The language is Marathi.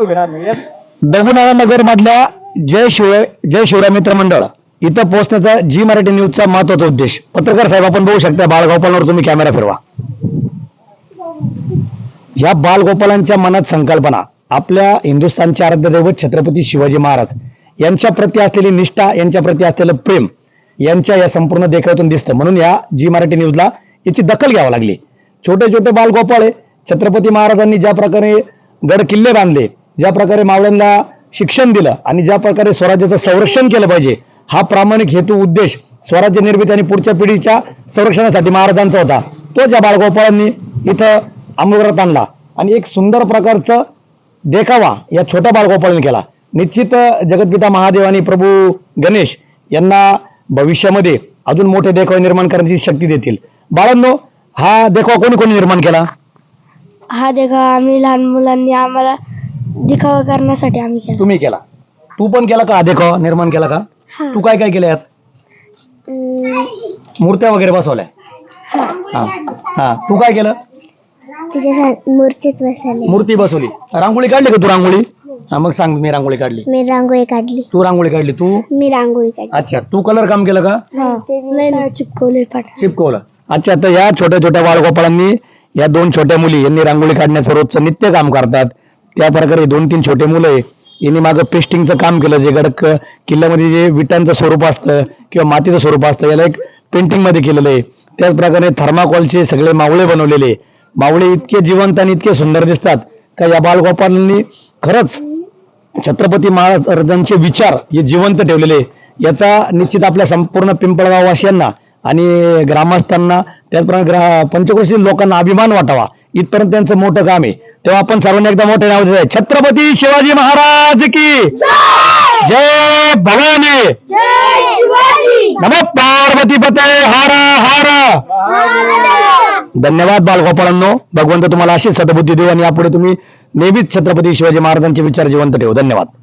दगुनाळा नगर मधल्या जय शिवराय जय शिवराय मित्र मंडळ. इथं पोहोचण्याचा जी मराठी न्यूजचा महत्त्वाचा उद्देश. पत्रकार साहेब आपण बघू शकता बाळगोपालांवर तुम्ही कॅमेरा फिरवा. या बालगोपालांच्या मनात संकल्पना. आपल्या हिंदुस्थानचे आराध्य दैवत छत्रपती शिवाजी महाराज. यांच्या प्रती असलेली निष्ठा यांच्या प्रती असलेलं प्रेम यांच्या या संपूर्ण देखाव्यातून दिसतं. म्हणून या जी मराठी न्यूजला याची दखल घ्यावी लागली. छोटे छोटे बालगोपाळ छत्रपती महाराजांनी ज्या प्रकारे गड किल्ले बांधले ज्या प्रकारे मावळ्यांना शिक्षण दिलं आणि ज्या प्रकारे स्वराज्याचं संरक्षण केलं पाहिजे हा प्रामाणिक हेतू उद्देश स्वराज्य निर्मिती आणि पुढच्या पिढीच्या संरक्षणासाठी महाराजांचा होता. तो ज्या बाळगोपाळांनी इथं अमृत आणला आणि एक सुंदर प्रकारचं देखावा या छोट्या बाळगोपाळांनी केला. निश्चित जगतपिता महादेव आणि प्रभू गणेश यांना भविष्यामध्ये अजून मोठे देखावे निर्माण करण्याची शक्ती देतील. बाळांनो हा देखावा कोणी कोणी निर्माण केला? हा देखावा आम्ही लहान मुलांनी आम्हाला दिखावा करण्यासाठी आम्ही केला. तुम्ही केला. तू पण केला का? हा देखावा निर्माण केला का? हा. तू काय काय केलं यात? अं, मूर्त्या वगैरे बसवल्या. हा. हा. हा. तू काय केलं? तिच्या मूर्तीच बसवली. मूर्ती बसवली. रांगोळी काढली का तू रांगोळी? हा मग सांग मी रांगोळी काढली. मी रांगोळी काढली. तू रांगोळी काढली. तू? मी रांगोळी काढली. अच्छा. तू कलर काम केलं का? नाही चिपकवले पाठ. चिपकवलं. अच्छा तर या छोट्या छोट्या बाळगोपाळांनी या दोन छोट्या मुली यांनी रांगोळी काढण्याचं रोजचं नित्य काम करतात. त्या प्रकारे दोन तीन छोटे मुलं आहे. यांनी मागं पेस्टिंगचं काम केलं जे गडक किल्ल्यामध्ये जे विटांचं स्वरूप असतं किंवा मातीचं स्वरूप असतं याला एक पेंटिंगमध्ये केलेलं आहे. त्याच प्रकारे थर्माकोलचे सगळे मावळे बनवलेले मावळे इतके जिवंत आणि इतके सुंदर दिसतात का या बालगोपालांनी खरंच छत्रपती महाराजांचे विचार हे जिवंत ठेवलेले याचा निश्चित आपल्या संपूर्ण पिंपळगाववासियांना आणि ग्रामस्थांना त्याचप्रमाणे ग्रा पंचक्रोशी लोकांना अभिमान वाटावा. इथपर्यंत त्यांचं मोठं काम आहे. तेव्हा आपण सर्वांनी एकदा मोठे नाव देत छत्रपती शिवाजी महाराज की जय! भवानी! नमो पार्वती पते हार हार! धन्यवाद बालगोपाळांनो. भगवंत तुम्हाला अशीच सतबुद्धी देऊ आणि यापुढे तुम्ही नेहमीच छत्रपती शिवाजी महाराजांचे विचार जिवंत ठेवू. धन्यवाद.